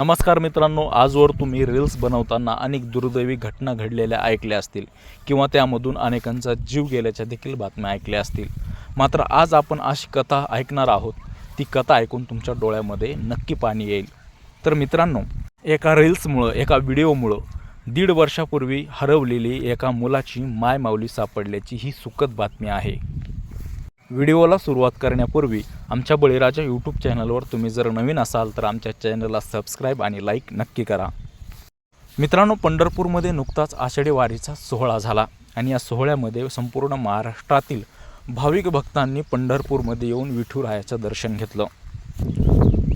नमस्कार मित्रांनो आजवर तुम्ही रील्स बनवताना अनेक दुर्दैवी घटना घडलेल्या ऐकल्या असतील किंवा त्यामधून अनेकांचा जीव गेल्याच्या देखील बातम्या ऐकल्या असतील. मात्र आज आपण अशी कथा ऐकणार आहोत. ती कथा ऐकून तुमच्या डोळ्यामध्ये नक्की पाणी येईल. तर मित्रांनो एका रील्समुळं एका व्हिडिओमुळं दीड वर्षापूर्वी हरवलेली एका मुलाची मायमाऊली सापडल्याची ही सुखद बातमी आहे. व्हिडिओला सुरुवात करण्यापूर्वी आमच्या बळीराजा यूट्यूब चॅनलवर तुम्ही जर नवीन असाल तर आमच्या चॅनलला सबस्क्राईब आणि लाईक नक्की करा. मित्रांनो पंढरपूरमध्ये नुकताच आषाढी वारीचा सोहळा झाला आणि या सोहळ्यामध्ये संपूर्ण महाराष्ट्रातील भाविक भक्तांनी पंढरपूरमध्ये येऊन विठुरायाचं दर्शन घेतलं.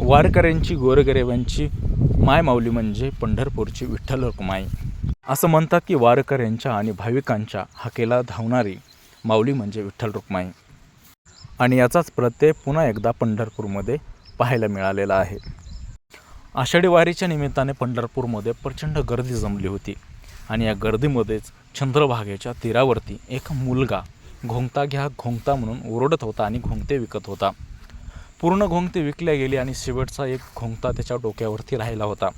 वारकऱ्यांची गोरगरेबांची मायमाऊली म्हणजे पंढरपूरची विठ्ठल रुक्माई असं म्हणतात की वारकऱ्यांच्या आणि भाविकांच्या हाकेला धावणारी माऊली म्हणजे विठ्ठल रुक्माई आणि याचाच प्रत्यय पुन्हा एकदा पंढरपूरमध्ये पाहायला मिळालेला आहे. आषाढी वारीच्या निमित्ताने पंढरपूरमध्ये प्रचंड गर्दी जमली होती आणि या गर्दीमध्येच चंद्रभागेच्या तीरावरती एक मुलगा घोंगता घ्या घोंगता म्हणून ओरडत होता आणि घोंगते विकत होता. पूर्ण घोंगते विकल्या गेली आणि शेवटचा एक घोंगता त्याच्या डोक्यावरती राहिला होता.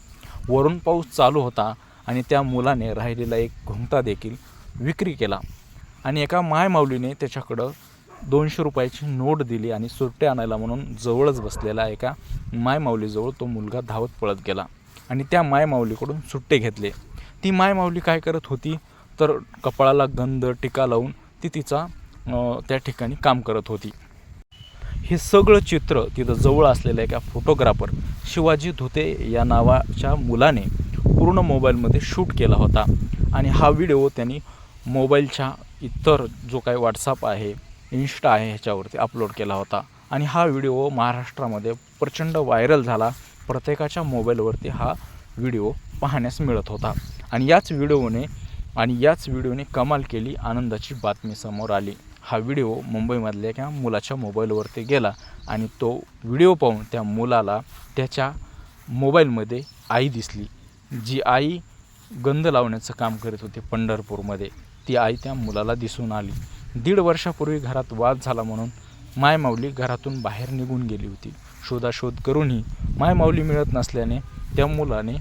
वरून पाऊस चालू होता आणि त्या मुलाने राहिलेला एक घोंगता देखील विक्री केला आणि एका मायमाऊलीने त्याच्याकडं दोनशे रुपयाची नोट दिली आणि सुट्टे आणायला म्हणून जवळच बसलेला एका मायमाऊलीजवळ तो मुलगा धावत पळत गेला आणि त्या मायमाऊलीकडून सुट्टे घेतले. ती मायमाऊली काय करत होती? तर कपाळाला गंध टिका लावून ती तिचा त्या ठिकाणी काम करत होती. हे सगळं चित्र तिथं जवळ असलेल्या एका फोटोग्राफर शिवाजी धुते या नावाच्या मुलाने पूर्ण मोबाईलमध्ये शूट केला होता. आणि हा व्हिडिओ त्यांनी मोबाईलच्या इतर जो काही व्हॉट्सअप आहे इन्स्टा आहे ह्याच्यावरती अपलोड केला होता. आणि हा व्हिडिओ महाराष्ट्रामध्ये प्रचंड व्हायरल झाला. प्रत्येकाच्या मोबाईलवरती हा व्हिडिओ पाहण्यास मिळत होता. आणि याच व्हिडिओने आणि याच व्हिडिओने कमाल केली आनंदाची बातमी समोर आली. हा व्हिडिओ मुंबईमधल्या एका मुलाच्या मोबाईलवरती गेला. आणि तो व्हिडिओ पाहून त्या मुलाला त्याच्या मोबाईलमध्ये आई दिसली. जी आई गंध लावण्याचं काम करत होती पंढरपूरमध्ये. ती आई त्या मुलाला दिसून आली. दीड वर्षापूर्वी घरात वाद झाला म्हणून मायमाऊली घरातून बाहेर निघून गेली होती. शोधाशोध करूनही मायमाऊली मिळत नसल्याने त्या मुलाने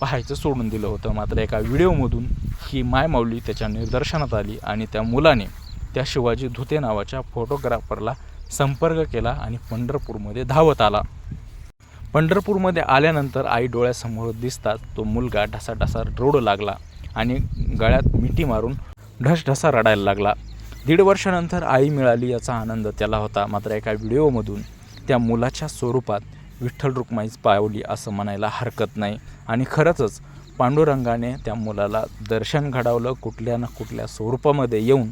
पाहायचं सोडून दिलं होतं. मात्र एका व्हिडिओमधून ही मायमाऊली त्याच्या निदर्शनात आली आणि त्या मुलाने त्या शिवाजी धुते नावाच्या फोटोग्राफरला संपर्क केला आणि पंढरपूरमध्ये धावत आला. पंढरपूरमध्ये आल्यानंतर आई डोळ्यासमोर दिसतात तो मुलगा ढसाढसा रोडू लागला आणि गळ्यात मिठी मारून ढसढसा रडायला लागला. दीड वर्षानंतर आई मिळाली याचा आनंद त्याला होता. मात्र एका व्हिडिओमधून त्या मुलाच्या स्वरूपात विठ्ठल रुक्माईच पावली असं म्हणायला हरकत नाही. आणि खरंचच पांडुरंगाने त्या मुलाला दर्शन घडवलं कुठल्या ना कुठल्या स्वरूपामध्ये येऊन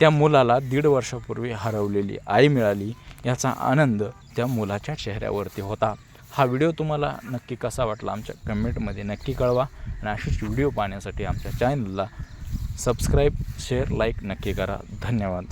त्या मुलाला दीड वर्षापूर्वी हरवलेली आई मिळाली याचा आनंद त्या मुलाच्या चेहऱ्यावरती होता. हा व्हिडिओ तुम्हाला नक्की कसा वाटला आमच्या कमेंटमध्ये नक्की कळवा. आणि अशीच व्हिडिओ पाहण्यासाठी आमच्या चॅनलला सबस्क्राईब शेअर लाईक नक्की करा. धन्यवाद.